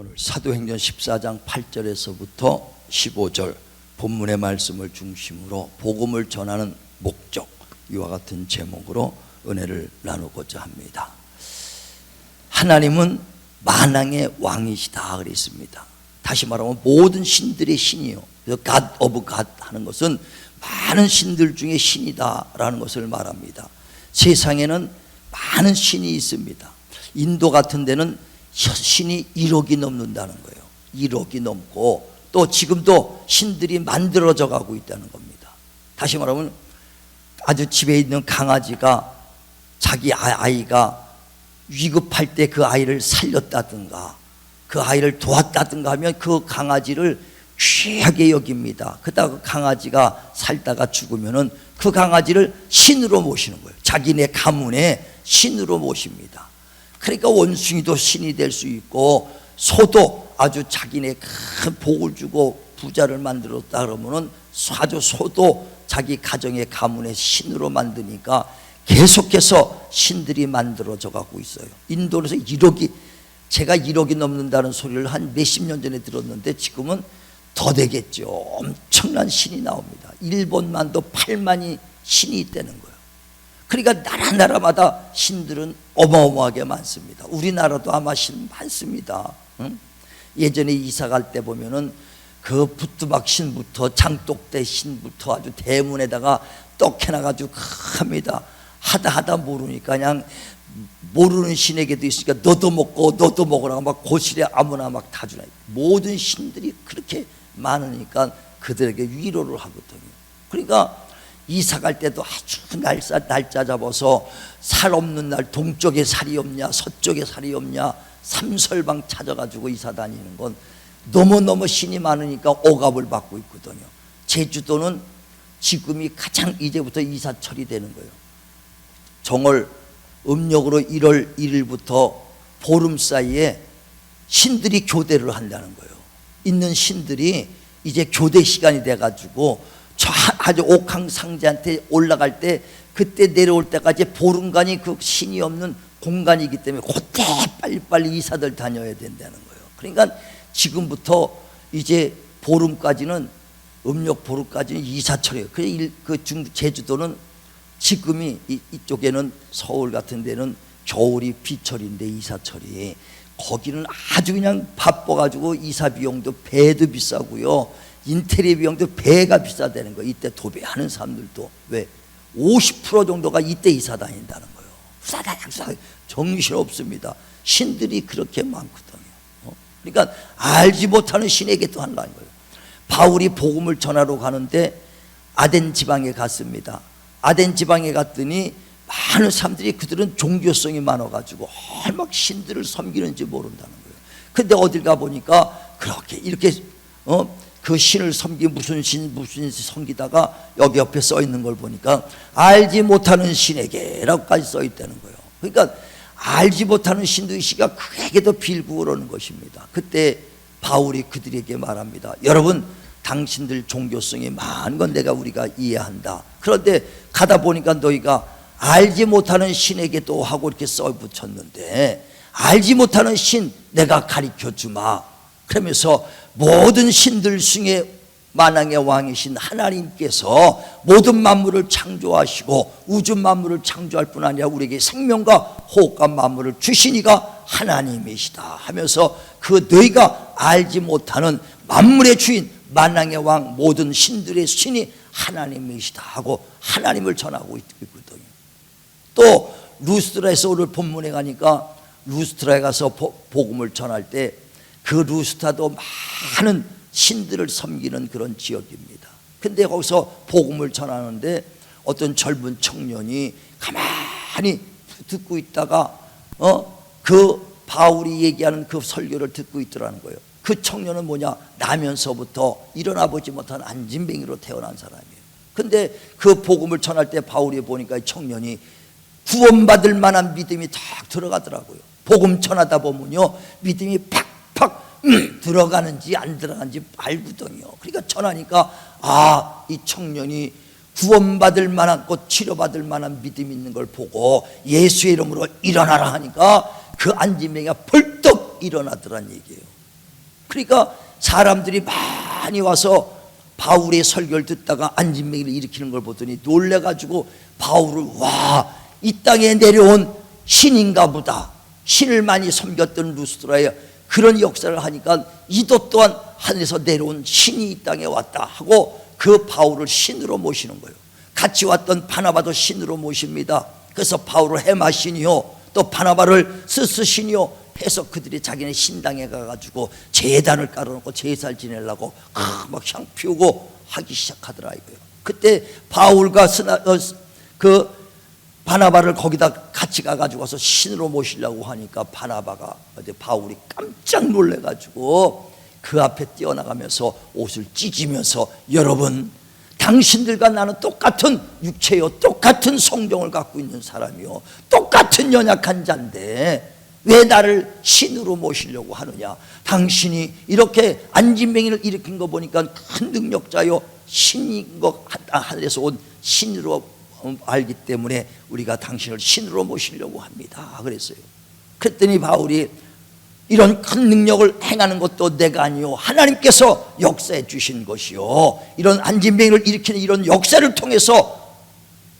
오늘 사도행전 14장 8절에서부터 15절 본문의 말씀을 중심으로 복음을 전하는 목적 이와 같은 제목으로 은혜를 나누고자 합니다. 하나님은 만왕의 왕이시다 그랬습니다. 다시 말하면 모든 신들의 신이요. 그래서 God of God 하는 것은 많은 신들 중에 신이다라는 것을 말합니다. 세상에는 많은 신이 있습니다. 인도 같은 데는 신이 1억이 넘는다는 거예요. 1억이 넘고 또 지금도 신들이 만들어져 가고 있다는 겁니다. 다시 말하면 아주 집에 있는 강아지가 자기 아- 아이가 위급할 때 그 아이를 살렸다든가 그 아이를 도왔다든가 하면 그 강아지를 귀하게 여깁니다. 그러다가 그 강아지가 살다가 죽으면은 그 강아지를 신으로 모시는 거예요. 자기네 가문에 신으로 모십니다. 그러니까 원숭이도 신이 될 수 있고 소도 아주 자기네 큰 복을 주고 부자를 만들었다 그러면은 아주 소도 자기 가정의 가문의 신으로 만드니까 계속해서 신들이 만들어져 가고 있어요. 인도에서 1억이 제가 1억이 넘는다는 소리를 한 몇십 년 전에 들었는데 지금은 더 되겠죠. 엄청난 신이 나옵니다. 일본만도 8만이 신이 있다는 거예요. 그러니까 나라 나라마다 신들은 어마어마하게 많습니다. 우리나라도 아마 신 많습니다. 응? 예전에 이사 갈 때 보면은 그 부뚜막 신부터 장독대 신부터 아주 대문에다가 떡 해놔가지고 큽니다. 하다 하다 모르니까 그냥 모르는 신에게도 있으니까 너도 먹고 너도 먹으라고 막 고실에 아무나 막 다 주나 모든 신들이 그렇게 많으니까 그들에게 위로를 하거든요. 그러니까 이사 갈 때도 아주 날짜, 날짜 잡아서 살 없는 날 동쪽에 살이 없냐 서쪽에 살이 없냐 삼설방 찾아가지고 이사 다니는 건 너무너무 신이 많으니까 억압을 받고 있거든요. 제주도는 지금이 가장 이제부터 이사철이 되는 거예요. 정월 음력으로 1월 1일부터 보름 사이에 신들이 교대를 한다는 거예요. 있는 신들이 이제 교대 시간이 돼가지고 저 아주 옥황 상제한테 올라갈 때 그때 내려올 때까지 보름간이 그 신이 없는 공간이기 때문에 그때 빨리빨리 이사들 다녀야 된다는 거예요. 그러니까 지금부터 이제 보름까지는 음력 보름까지는 이사철이에요. 그중 제주도는 지금이 이, 이쪽에는 서울 같은 데는 겨울이 비철인데 이사철이 거기는 아주 그냥 바빠가지고 이사 비용도 배도 비싸고요 인테리어 비용도 배가 비싸다는 거예요 이때 도배하는 사람들도 왜? 50% 정도가 이때 이사 다닌다는 거예요 후다닥 정신 없습니다 신들이 그렇게 많거든요 어? 그러니까 알지 못하는 신에게 또 한다는 거예요 바울이 복음을 전하러 가는데 아덴 지방에 갔습니다 아덴 지방에 갔더니 많은 사람들이 그들은 종교성이 많아가지고 막 신들을 섬기는지 모른다는 거예요. 근데 어딜 가 보니까 그렇게 이렇게 어? 그 신을 섬기 무슨 신 무슨 신 섬기다가 여기 옆에 써 있는 걸 보니까 알지 못하는 신에게라고까지 써 있다는 거예요. 그러니까 알지 못하는 신도시가 그에게도 빌고 그러는 것입니다. 그때 바울이 그들에게 말합니다. 여러분 당신들 종교성이 많은 건 내가 우리가 이해한다. 그런데 가다 보니까 너희가 알지 못하는 신에게 또 하고 이렇게 써 붙였는데 알지 못하는 신 내가 가르쳐 주마. 그러면서 모든 신들 중에 만왕의 왕이신 하나님께서 모든 만물을 창조하시고 우주 만물을 창조할 뿐 아니라 우리에게 생명과 호흡과 만물을 주시니가 하나님이시다 하면서 그 너희가 알지 못하는 만물의 주인 만왕의 왕 모든 신들의 신이 하나님이시다 하고 하나님을 전하고 있거든요. 또 루스트라에서 오늘 본문에 가니까 루스트라에 가서 복음을 전할 때 그 루스타도 많은 신들을 섬기는 그런 지역입니다. 근데 거기서 복음을 전하는데 어떤 젊은 청년이 가만히 듣고 있다가 어 그 바울이 얘기하는 그 설교를 듣고 있더라는 거예요. 그 청년은 뭐냐? 나면서부터 일어나 보지 못한 안진뱅이로 태어난 사람이에요. 근데 그 복음을 전할 때 바울이 보니까 이 청년이 구원받을 만한 믿음이 탁 들어가더라고요. 복음 전하다 보면요. 믿음이 팍팍 음, 들어가는지 안 들어가는지 알거든요. 그러니까 전하니까 아, 이 청년이 구원받을 만한 것 치료받을 만한 믿음이 있는 걸 보고 예수의 이름으로 일어나라 하니까 그 안진뱅이가 벌떡 일어나더란 얘기예요. 그러니까 사람들이 많이 와서 바울의 설교를 듣다가 안진뱅이를 일으키는 걸 보더니 놀래가지고 바울을 와 이 땅에 내려온 신인가 보다 신을 많이 섬겼던 루스드라의 그런 역사를 하니까 이도 또한 하늘에서 내려온 신이 이 땅에 왔다 하고 그 바울을 신으로 모시는 거예요 같이 왔던 바나바도 신으로 모십니다 그래서 바울을 해마 신이요 또 바나바를 스스 신이요 해서 그들이 자기네 신당에 가가지고 제단을 깔아놓고 제사를 지내려고 막향 피우고 하기 시작하더라 이거예요. 그때 바울과 스나 어, 그 바나바를 거기다 같이 가가지고 와서 신으로 모시려고 하니까 바나바가 바울이 깜짝 놀래가지고 그 앞에 뛰어나가면서 옷을 찢으면서 여러분 당신들과 나는 똑같은 육체요 똑같은 성경을 갖고 있는 사람이요 똑같은 연약한 자인데 왜 나를 신으로 모시려고 하느냐? 당신이 이렇게 안진뱅이를 일으킨 거 보니까 큰 능력자요 신인 것 하늘에서 온 신으로 알기 때문에 우리가 당신을 신으로 모시려고 합니다. 그랬어요. 그랬더니 바울이 이런 큰 능력을 행하는 것도 내가 아니요 하나님께서 역사해 주신 것이요. 이런 안진뱅이를 일으키는 이런 역사를 통해서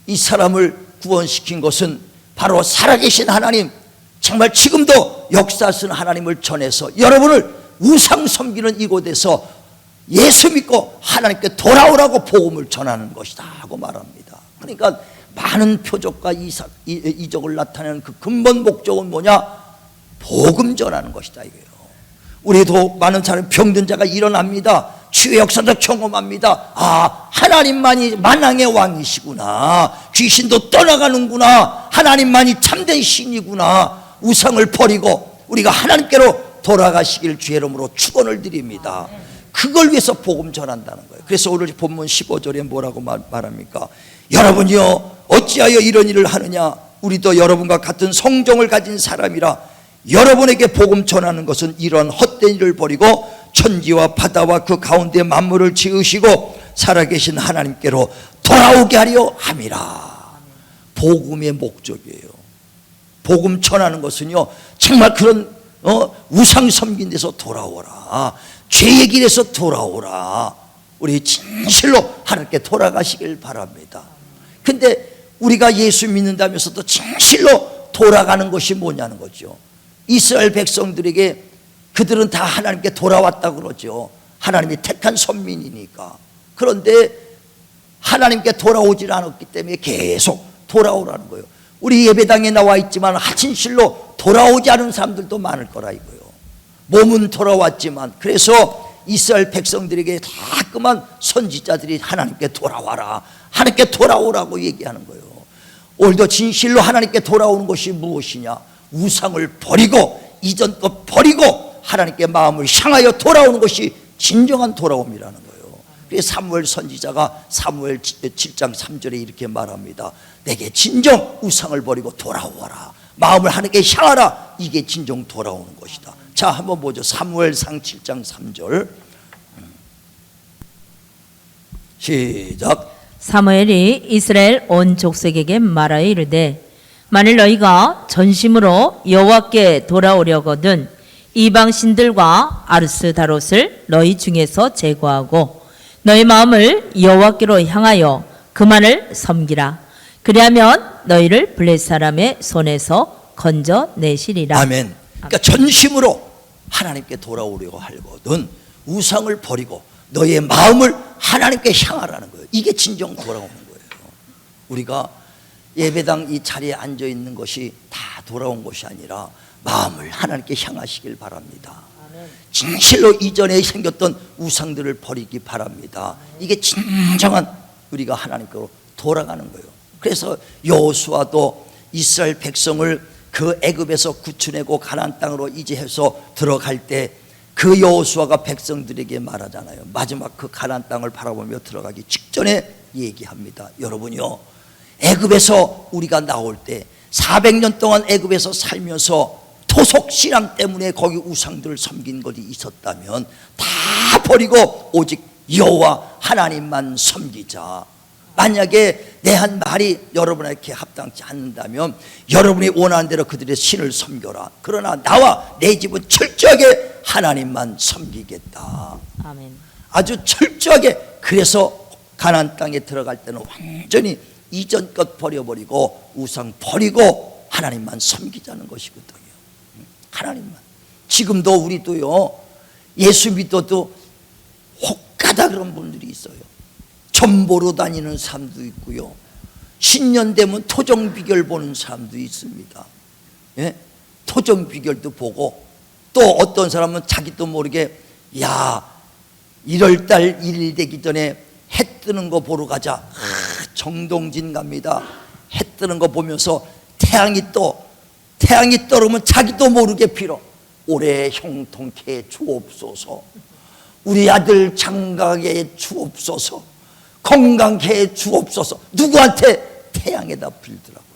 이 사람을 구원시킨 것은 바로 살아계신 하나님 정말 지금도 역사하시는 하나님을 전해서 여러분을 우상 섬기는 이곳에서 예수 믿고 하나님께 돌아오라고 복음을 전하는 것이다 하고 말합니다 그러니까 많은 표적과 이적을 나타내는 그 근본 목적은 뭐냐 복음 전하는 것이다 이거예요. 우리도 많은 사람 병든 자가 일어납니다. 치유 역사도 경험합니다. 아 하나님만이 만왕의 왕이시구나. 귀신도 떠나가는구나. 하나님만이 참된 신이구나. 우상을 버리고 우리가 하나님께로 돌아가시길 주의 이름으로 축원을 드립니다. 그걸 위해서 복음 전한다는 거예요. 그래서 오늘 본문 15절에 뭐라고 말, 말합니까? 여러분이요 어찌하여 이런 일을 하느냐? 우리도 여러분과 같은 성정을 가진 사람이라 여러분에게 복음 전하는 것은 이런 헛된 일을 버리고 천지와 바다와 그 가운데 만물을 지으시고 살아계신 하나님께로 돌아오게 하려 함이라. 복음의 목적이에요. 복음 전하는 것은요, 정말 그런 어, 우상 섬긴 데서 돌아오라. 죄의 길에서 돌아오라. 우리 진실로 하나님께 돌아가시길 바랍니다. 근데 우리가 예수 믿는다면서도 진실로 돌아가는 것이 뭐냐는 거죠. 이스라엘 백성들에게 그들은 다 하나님께 돌아왔다 그러죠. 하나님이 택한 선민이니까. 그런데 하나님께 돌아오질 않았기 때문에 계속 돌아오라는 거예요. 우리 예배당에 나와 있지만 하진실로 돌아오지 않은 사람들도 많을 거라 이거예요. 몸은 돌아왔지만 그래서 이스라엘 백성들에게 다 그만 선지자들이 하나님께 돌아와라. 하나님께 돌아오라고 얘기하는 거예요. 오늘도 진실로 하나님께 돌아오는 것이 무엇이냐? 우상을 버리고 이전 것 버리고 하나님께 마음을 향하여 돌아오는 것이 진정한 돌아옴이라는 거예요. 그래서 사무엘 선지자가 사무엘 7장 3절에 이렇게 말합니다. 내게 진정 우상을 버리고 돌아오라. 마음을 하나님께 향하라. 이게 진정 돌아오는 것이다. 자, 한번 보죠. 사무엘상 7장 3절. 시작. 사무엘이 이스라엘 온 족속에게 말하여 이르되 만일 너희가 전심으로 여호와께 돌아오려거든 이방 신들과 아르스 다롯을 너희 중에서 제거하고 너희 마음을 여호와께로 향하여 그만을 섬기라 그리하면 너희를 블레 사람의 손에서 건져 내시리라 아멘. 그러니까 전심으로 하나님께 돌아오려고 하거든 우상을 버리고 너의 마음을 하나님께 향하라는 거예요. 이게 진정 돌아오는 거예요. 우리가 예배당 이 자리에 앉아 있는 것이 다 돌아온 것이 아니라 마음을 하나님께 향하시길 바랍니다. 진실로 이전에 생겼던 우상들을 버리기 바랍니다. 이게 진정한 우리가 하나님께로 돌아가는 거예요. 그래서 여호수아도 이스라엘 백성을 그 애굽에서 구출해고 가나안 땅으로 이제해서 들어갈 때 그 여호수아가 백성들에게 말하잖아요. 마지막 그 가나안 땅을 바라보며 들어가기 직전에 얘기합니다. 여러분요. 애굽에서 우리가 나올 때 400년 동안 애굽에서 살면서 토속 신앙 때문에 거기 우상들을 섬긴 것이 있었다면 다 버리고 오직 여호와 하나님만 섬기자. 만약에 내 한 말이 여러분에게 합당치 않는다면 여러분이 원하는 대로 그들의 신을 섬겨라. 그러나 나와 내 집은 철저하게 하나님만 섬기겠다. 아멘. 아주 철저하게 그래서 가나안 땅에 들어갈 때는 완전히 이전 것 버려버리고 우상 버리고 하나님만 섬기자는 것이거든요. 하나님만. 지금도 우리도요 예수 믿어도 혹가다 그런 분들이 있어요. 전보로 다니는 사람도 있고요. 신년 되면 토정 비결 보는 사람도 있습니다. 예? 토정 비결도 보고 또 어떤 사람은 자기도 모르게 야 1월 달 1일 되기 전에 해 뜨는 거 보러 가자. 아, 정동진 갑니다. 해 뜨는 거 보면서 태양이 떠 태양이 떠오르면 자기도 모르게 빌어 올해 형통케 주옵소서. 우리 아들 장가게 주옵소서. 건강케 주옵소서. 누구한테 태양에다 빌더라고요.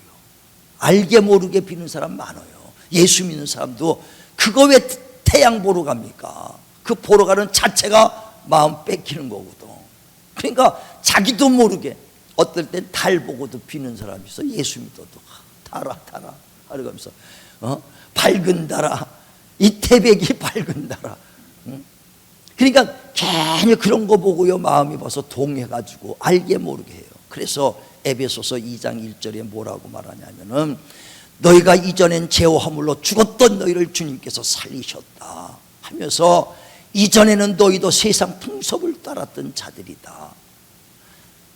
알게 모르게 비는 사람 많아요. 예수 믿는 사람도 그거 왜 태양 보러 갑니까? 그 보러 가는 자체가 마음 뺏기는 거거든. 그러니까 자기도 모르게 어떨 땐 달 보고도 비는 사람이 있어. 예수 믿어도 달아 달아 하면서 어? 밝은 달아 이 태백이 밝은 달아. 응? 그러니까 괜히 그런 거 보고요 마음이 벌써 동해가지고 알게 모르게 해요. 그래서 에베소서 2장 1절에 뭐라고 말하냐면은 너희가 이전엔 죄와 허물로 죽었던 너희를 주님께서 살리셨다 하면서 이전에는 너희도 세상 풍습을 따랐던 자들이다.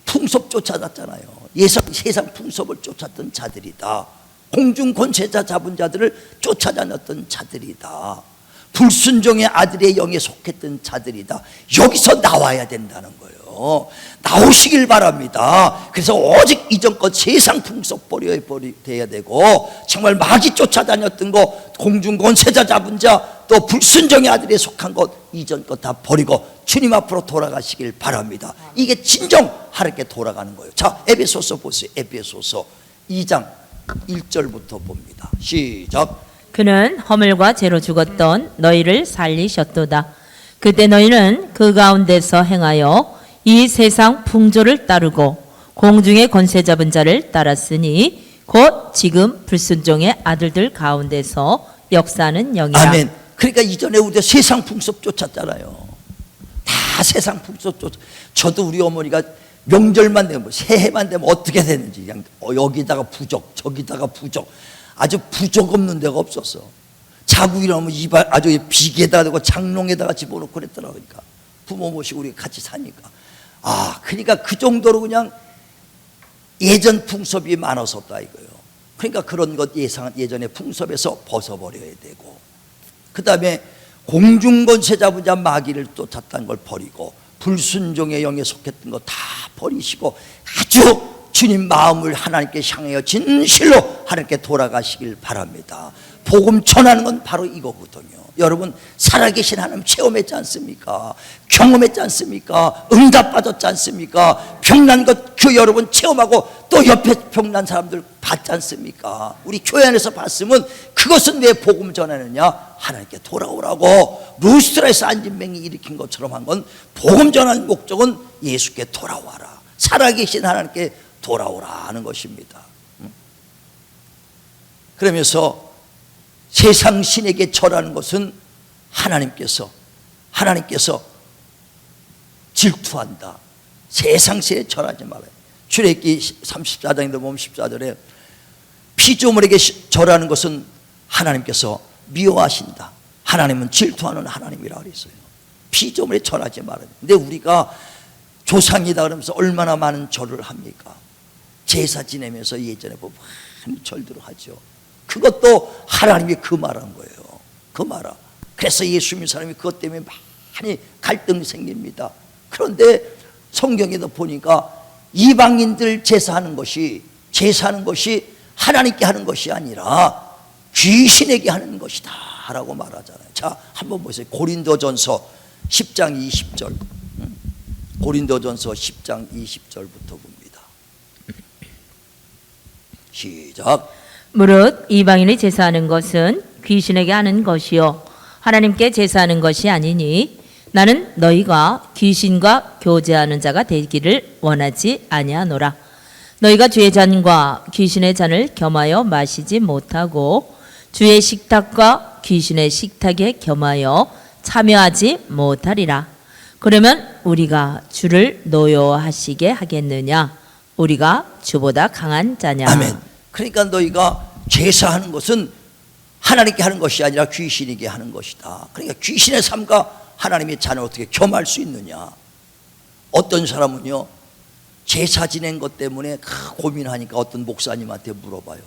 풍습 쫓아갔잖아요. 예상 세상 풍습을 쫓았던 자들이다. 공중 권세자 잡은 자들을 쫓아다녔던 자들이다. 불순종의 아들의 영에 속했던 자들이다. 여기서 나와야 된다는 거예요. 나오시길 바랍니다. 그래서 오직 이전껏 세상 풍속 버려야 되고 정말 마귀 쫓아다녔던 거 공중 권 세자 잡은 자 또 불순종의 아들에 속한 것 이전 것다 버리고 주님 앞으로 돌아가시길 바랍니다. 이게 진정 하나님께 돌아가는 거예요. 자, 에베소서 보세요. 에베소서 2장 1절부터 봅니다. 시작. 그는 허물과 죄로 죽었던 너희를 살리셨도다. 그때 너희는 그 가운데서 행하여 이 세상 풍조를 따르고 공중의 권세 잡은 자를 따랐으니 곧 지금 불순종의 아들들 가운데서 역사하는 영이라. 아멘. 그러니까 이전에 우리가 세상 풍습 쫓았잖아요. 다 세상 풍습 쫓. 저도 우리 어머니가 명절만 되면 새해만 되면 어떻게 되는지 그냥 어, 여기다가 부적 저기다가 부적 아주 부적 없는 데가 없었어. 일어나면 이발 아주 비계에다 대고 장롱에다가 집어넣고 그랬더라 그러니까 부모 모시고 우리 같이 사니까 아 그러니까 그 정도로 그냥 예전 풍습이 많았었다 이거예요. 그러니까 그런 것 예상 예전의 풍습에서 벗어버려야 되고 그 다음에 공중권세 잡은 자 마귀를 쫓았다는 걸 버리고 불순종의 영에 속했던 거 다 버리시고 아주 주님 마음을 하나님께 향하여 진실로 하나님께 돌아가시길 바랍니다. 복음 전하는 건 바로 이거거든요. 여러분 살아계신 하나님 체험했지 않습니까? 경험했지 않습니까? 응답받았지 않습니까? 병난 것 그 여러분 체험하고 또 옆에 병난 사람들 봤지 않습니까? 우리 교회 안에서 봤으면 그것은 왜 복음 전하느냐? 하나님께 돌아오라고 루스트라에서 안진뱅이 일으킨 것처럼 한 건 복음 전하는 목적은 예수께 돌아와라. 살아계신 하나님께 돌아오라 하는 것입니다. 음? 그러면서 세상 신에게 절하는 것은 하나님께서 하나님께서 질투한다. 세상 신에 절하지 말아요. 출애굽기 34장인데 보면 14절에 피조물에게 절하는 것은 하나님께서 미워하신다. 하나님은 질투하는 하나님이라 그랬어요. 피조물에 절하지 말아요. 근데 우리가 조상이다 그러면서 얼마나 많은 절을 합니까? 제사 지내면서 예전에 보면 많이 절들을 하죠. 그것도 하나님이 그 말한 거예요. 그 말아. 그래서 예수 믿는 사람이 그것 때문에 많이 갈등이 생깁니다. 그런데 성경에도 보니까 이방인들 제사하는 것이 제사하는 것이 하나님께 하는 것이 아니라 귀신에게 하는 것이다 라고 말하잖아요. 자, 한번 보세요. 고린도전서 10장 20절. 고린도전서 10장 20절부터 봅니다. 시작. 무릇 이방인이 제사하는 것은 귀신에게 하는 것이요 하나님께 제사하는 것이 아니니 나는 너희가 귀신과 교제하는 자가 되기를 원하지 아니하노라 너희가 주의 잔과 귀신의 잔을 겸하여 마시지 못하고 주의 식탁과 귀신의 식탁에 겸하여 참여하지 못하리라. 그러면 우리가 주를 노여하시게 하겠느냐? 우리가 주보다 강한 자냐? 아멘. 그러니까 너희가 제사하는 것은 하나님께 하는 것이 아니라 귀신에게 하는 것이다. 그러니까 귀신의 삶과 하나님의 자는 어떻게 겸할 수 있느냐? 어떤 사람은요 제사 지낸 것 때문에 크- 고민하니까 어떤 목사님한테 물어봐요.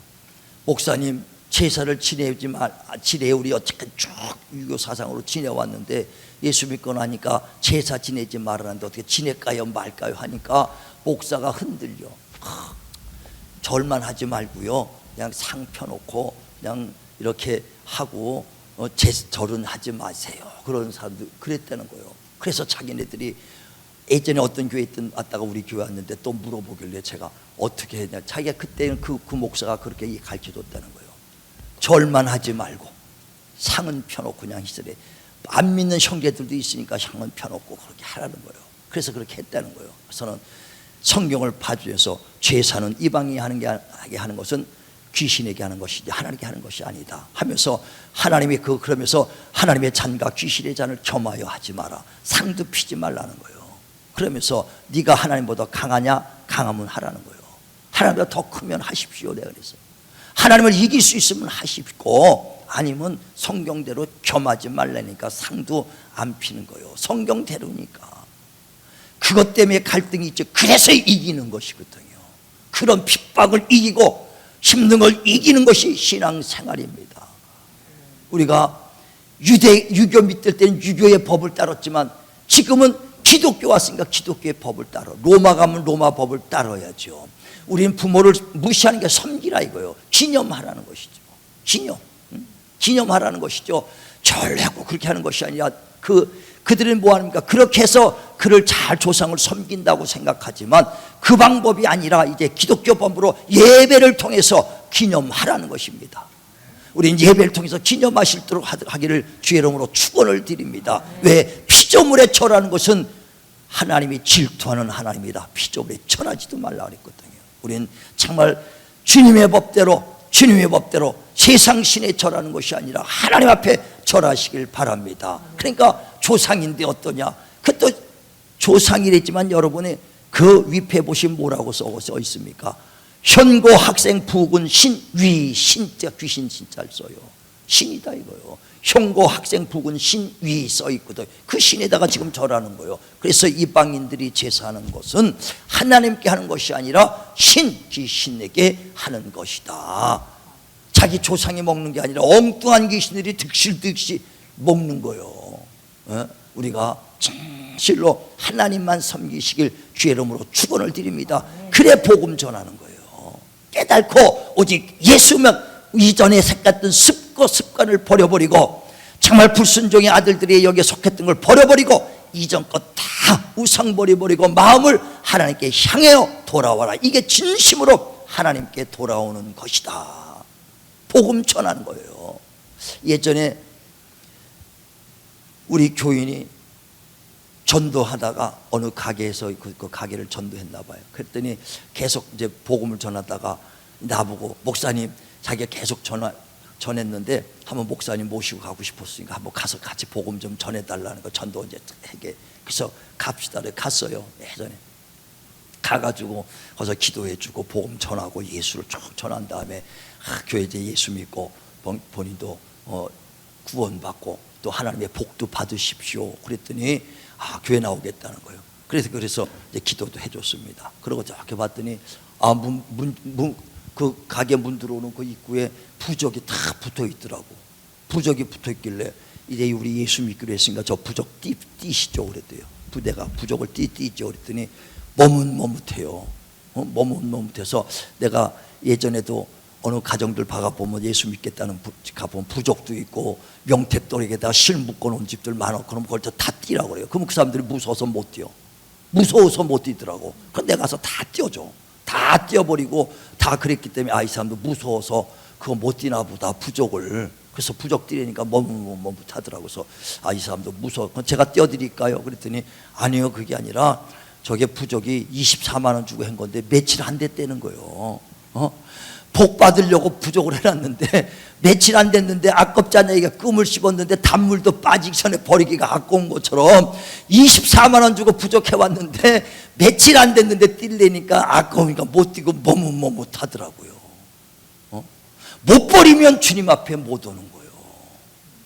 목사님 제사를 지내지 말 아, 지내 우리 어떻게 쭉 유교 사상으로 지내왔는데 예수 믿고 나니까 제사 지내지 말라는데 어떻게 지낼까요 말까요 하니까 목사가 흔들려. 하, 절만 하지 말고요. 그냥 상 펴놓고 그냥 이렇게 하고 어, 제, 절은 하지 마세요. 그런 사람들 그랬다는 거예요. 그래서 자기네들이 예전에 어떤 교회 있던 왔다가 우리 교회 왔는데 또 물어보길래 제가 어떻게 했냐. 자기가 그때는 그, 그 목사가 그렇게 가르쳐 줬다는 거예요. 절만 하지 말고 상은 펴놓고 그냥 시절에 안 믿는 형제들도 있으니까 상은 펴놓고 그렇게 하라는 거예요. 그래서 그렇게 했다는 거예요. 그래서는 성경을 봐주셔서 제사는 이방이 하는 게 하는 것은 귀신에게 하는 것이지 하나님께 하는 것이 아니다 하면서 하나님이 그 그러면서 하나님의 잔과 귀신의 잔을 겸하여 하지 마라 상도 피지 말라는 거예요. 그러면서 네가 하나님보다 강하냐 강하면 하라는 거예요. 하나님보다 더 크면 하십시오 내가 그랬어요. 하나님을 이길 수 있으면 하십고 아니면 성경대로 겸하지 말라니까 상도 안 피는 거예요. 성경대로니까. 그것 때문에 갈등이 있죠. 그래서 이기는 것이거든요. 그런 핍박을 이기고 힘든 걸 이기는 것이 신앙생활입니다. 우리가 유대 유교 믿을 때는 유교의 법을 따랐지만 지금은 기독교 왔으니까 기독교의 법을 따라. 로마 가면 로마 법을 따라야죠. 우리는 부모를 무시하는 게 섬기라 이거요. 기념하라는 것이죠. 기념. 응? 기념하라는 것이죠. 절하고 그렇게 하는 것이 아니라 그 그들은 뭐 합니까? 그렇게 해서 그를 잘 조상을 섬긴다고 생각하지만 그 방법이 아니라 이제 기독교 법으로 예배를 통해서 기념하라는 것입니다. 우리는 예배를 통해서 기념하실도록 하기를 주의 이름으로 축원을 드립니다. 왜 피조물에 절하는 것은 하나님이 질투하는 하나님이다. 피조물에 절하지도 말라 그랬거든요. 우리는 정말 주님의 법대로 주님의 법대로 세상 신에 절하는 것이 아니라 하나님 앞에 절하시길 바랍니다. 그러니까 조상인데 어떠냐? 그또 조상이랬지만 여러분의 그 위패 보시면 뭐라고 써 있습니까? 현고 학생 부군 신위 신자 귀신 진짜를 써요. 신이다 이거요. 현고 학생 부군 신위 써 있거든. 그 신에다가 지금 절하는 거예요. 그래서 이방인들이 제사하는 것은 하나님께 하는 것이 아니라 신 귀신에게 하는 것이다. 자기 조상이 먹는 게 아니라 엉뚱한 귀신들이 득실득실 먹는 거예요. 어? 우리가 진실로 하나님만 섬기시길 주의 이름으로 축원을 드립니다. 그래 복음 전하는 거예요. 깨닫고 오직 예수면 이전에 색같던 습고 습관을 버려버리고 정말 불순종의 아들들이 여기에 속했던 걸 버려버리고 이전 것 다 우상 버려버리고 마음을 하나님께 향하여 돌아와라. 이게 진심으로 하나님께 돌아오는 것이다. 복음 전하는 거예요. 예전에 우리 교인이 전도하다가 어느 가게에서 그, 그 가게를 전도했나 봐요. 그랬더니 계속 이제 복음을 전하다가 나보고 목사님 자기가 계속 전화 전했는데 한번 목사님 모시고 가고 싶었으니까 한번 가서 같이 복음 좀 전해달라는 거 전도 이제 해게 그래서 갑시다. 그래 갔어요 예전에 가가지고 거기서 기도해주고 복음 전하고 예수를 쭉 전한 다음에 아, 교회 이제 예수 믿고 본- 본인도 어, 구원받고 또 하나님의 복도 받으십시오. 그랬더니 아 교회 나오겠다는 거예요. 그래서 그래서 이제 기도도 해줬습니다. 그러고 저렇게 봤더니 아문문그 가게 문 들어오는 그 입구에 부적이 다 붙어 있더라고. 부적이 붙어 있길래 이제 우리 예수 믿기로 했으니까 저 부적 띄, 띄시죠 그랬대요. 부대가 부적을 띄 띄죠 그랬더니 머뭇머뭇해요. 어? 머뭇머뭇해서 내가 예전에도 어느 가정들 봐가보면 예수 믿겠다는 부, 가보면 부족도 있고 명태돌에게다 실 묶어놓은 집들 많아. 그럼 그걸 다 뛰라고 그래요. 그러면 그 사람들이 무서워서 못 뛰어. 무서워서 못 뛰더라고. 그럼 내가 가서 다 뛰어줘. 다 뛰어버리고 다 그랬기 때문에 아 이 사람도 무서워서 그거 못 뛰나 보다. 부족을. 그래서 부족 뛰려니까 머뭇머뭇하더라고. 그래서 아 이 사람도 무서워. 그럼 제가 뛰어드릴까요? 그랬더니 아니요 그게 아니라 저게 부족이 24만 원 주고 한 건데 며칠 안 됐다는 거예요. 어? 복 받으려고 부족을 해놨는데 며칠 안 됐는데 아깝지 않냐? 이게 끔을 씹었는데 단물도 빠지기 전에 버리기가 아까운 것처럼 24만 원 주고 부족해 왔는데 며칠 안 됐는데 뛸래니까 아까우니까 못 뛰고 머뭇머뭇 하더라고요. 어? 못 버리면 주님 앞에 못 오는 거예요.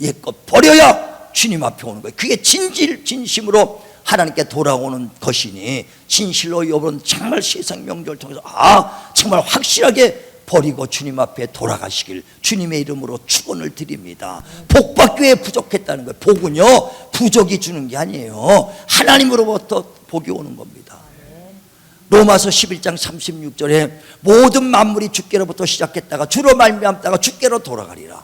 옛것 버려야 주님 앞에 오는 거예요. 그게 진실 진심으로 하나님께 돌아오는 것이니 진실로 여러분 정말 세상 명절 통해서 아 정말 확실하게 버리고 주님 앞에 돌아가시길 주님의 이름으로 축원을 드립니다. 복 받기 위해 부족했다는 거예요. 복은요 부족이 주는 게 아니에요. 하나님으로부터 복이 오는 겁니다. 로마서 11장 36절에 모든 만물이 주께로부터 시작했다가 주로 말미암다가 주께로 돌아가리라.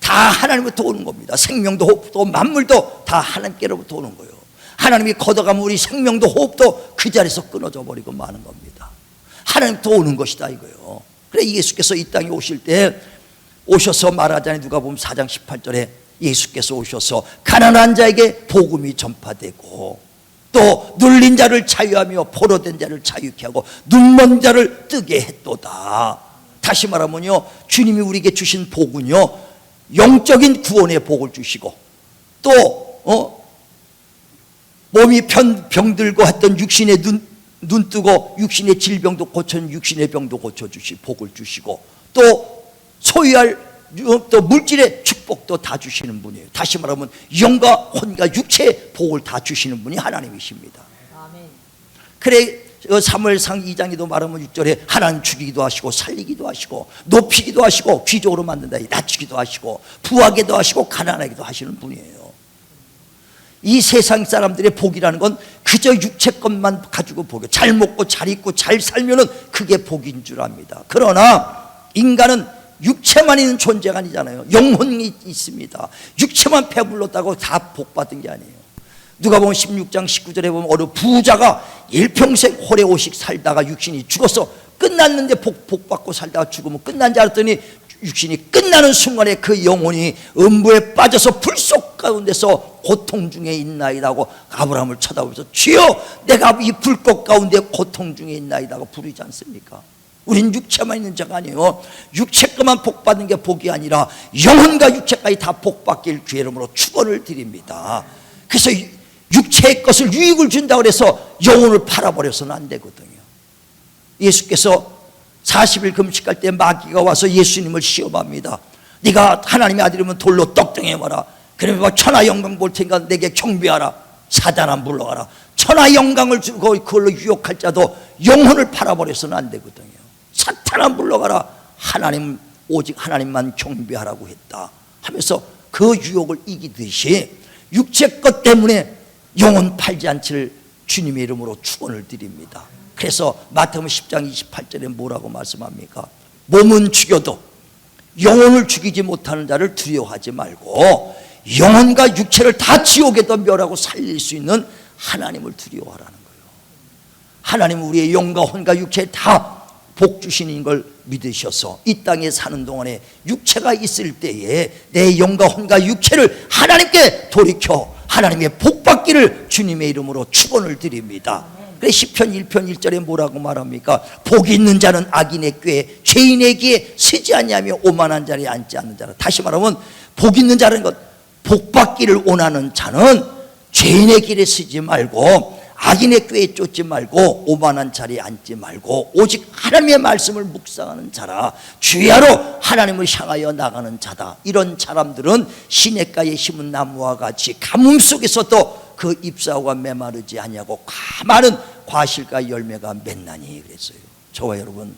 다 하나님부터 오는 겁니다. 생명도 호흡도 만물도 다 하나님께로부터 오는 거예요. 하나님이 걷어가면 우리 생명도 호흡도 그 자리에서 끊어져 버리고 마는 겁니다. 하나님부터 오는 것이다 이거예요. 그래 예수께서 이 땅에 오실 때 오셔서 말하자니 누가 보면 4장 18절에 예수께서 오셔서 가난한 자에게 복음이 전파되고 또 눌린 자를 자유하며 포로된 자를 자유케 하고 눈먼 자를 뜨게 했도다. 다시 말하면요, 주님이 우리에게 주신 복은요, 영적인 구원의 복을 주시고 또 어, 몸이 병, 병들고 했던 육신의 눈, 눈 뜨고 육신의 질병도 고쳐 육신의 병도 고쳐 주시 복을 주시고 또 소유할 유- 또 물질의 축복도 다 주시는 분이에요. 다시 말하면 영과 혼과 육체의 복을 다 주시는 분이 하나님이십니다. 그래 어, 사무엘상 2장에도 말하면 6절에 하나님 죽이기도 하시고 살리기도 하시고 높이기도 하시고 귀족으로 만든다 낮추기도 하시고 부하게도 하시고 가난하게도 하시는 분이에요. 이 세상 사람들의 복이라는 건 그저 육체 것만 가지고 복이 잘 먹고 잘 입고 잘 살면은 그게 복인 줄 압니다. 그러나 인간은 육체만 있는 존재가 아니잖아요. 영혼이 있습니다. 육체만 배불렀다고 다 복 받은 게 아니에요. 누가 보면 16장 19절에 보면 어느 부자가 일평생 홀에 오식 살다가 육신이 죽어서 끝났는데 복, 복 받고 살다가 죽으면 끝난 줄 알았더니 육신이 끝나는 순간에 그 영혼이 음부에 빠져서 불속 가운데서 고통 중에 있나이다고 아브라함을 쳐다보면서 주여 내가 이 불꽃 가운데 고통 중에 있나이다고 부르지 않습니까? 우린 육체만 있는 자가 아니에요. 육체 것만 복 받는 게 복이 아니라 영혼과 육체까지 다 복 받길 주의 이름으로 축원을 드립니다. 그래서 육체의 것을 유익을 준다고 해서 영혼을 팔아버려서는 안 되거든요. 예수께서 40일 금식할 때 마귀가 와서 예수님을 시험합니다. 네가 하나님의 아들이면 돌로 떡등해 와라. 그러면 뭐 천하 영광 볼 테니까 내게 경배하라. 사단아 물러가라. 천하 영광을 주고 그걸로 유혹할 자도 영혼을 팔아버려서는 안 되거든요. 사탄아 물러가라. 하나님 오직 하나님만 경배하라고 했다. 하면서 그 유혹을 이기듯이 육체 것 때문에 영혼 팔지 않기를 주님의 이름으로 축원을 드립니다. 그래서 마태복음 10장 28절에 뭐라고 말씀합니까? 몸은 죽여도 영혼을 죽이지 못하는 자를 두려워하지 말고 영혼과 육체를 다 지옥에다 멸하고 살릴 수 있는 하나님을 두려워하라는 거예요. 하나님은 우리의 영과 혼과 육체 다 복 주시는 걸 믿으셔서 이 땅에 사는 동안에 육체가 있을 때에 내 영과 혼과 육체를 하나님께 돌이켜 하나님의 복 받기를 주님의 이름으로 축원을 드립니다. 그래 시편 1편 1절에 뭐라고 말합니까? 복 있는 자는 악인의 꾀 죄인의 귀에 쓰지 아니하며 오만한 자리에 앉지 않는 자라. 다시 말하면 복 있는 자는 것, 복 받기를 원하는 자는 죄인의 길에 쓰지 말고 악인의 꾀에 쫓지 말고 오만한 자리에 앉지 말고 오직 하나님의 말씀을 묵상하는 자라. 주야로 하나님을 향하여 나가는 자다. 이런 사람들은 시냇가에 심은 나무와 같이 가뭄 속에서도 그 잎사오가 메마르지 아니하고 많은 과실과 열매가 맺나니 그랬어요. 저와 여러분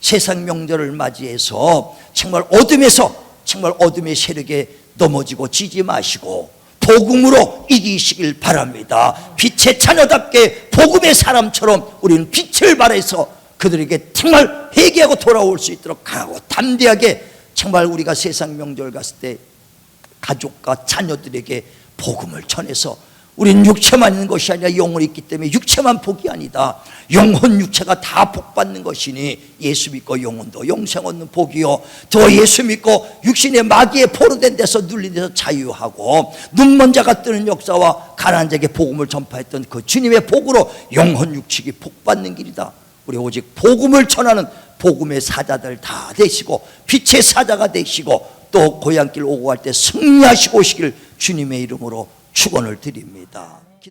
세상 명절을 맞이해서 정말 어둠에서 정말 어둠의 세력에 넘어지고 지지 마시고 복음으로 이기시길 바랍니다. 빛의 자녀답게 복음의 사람처럼 우리는 빛을 발해서 그들에게 정말 회개하고 돌아올 수 있도록 강하고 담대하게 정말 우리가 세상 명절 갔을 때 가족과 자녀들에게 복음을 전해서 우리는 육체만 있는 것이 아니라 영혼이 있기 때문에 육체만 복이 아니다. 영혼 육체가 다 복받는 것이니 예수 믿고 영혼도 영생 얻는 복이요. 더 예수 믿고 육신의 마귀에 포로된 데서 눌린 데서 자유하고 눈먼 자가 뜨는 역사와 가난한 자에게 복음을 전파했던 그 주님의 복으로 영혼 육축이 복받는 길이다. 우리 오직 복음을 전하는 복음의 사자들 다 되시고 빛의 사자가 되시고 또 고향길 오고 갈 때 승리하시고 오시길 주님의 이름으로 축원을 드립니다.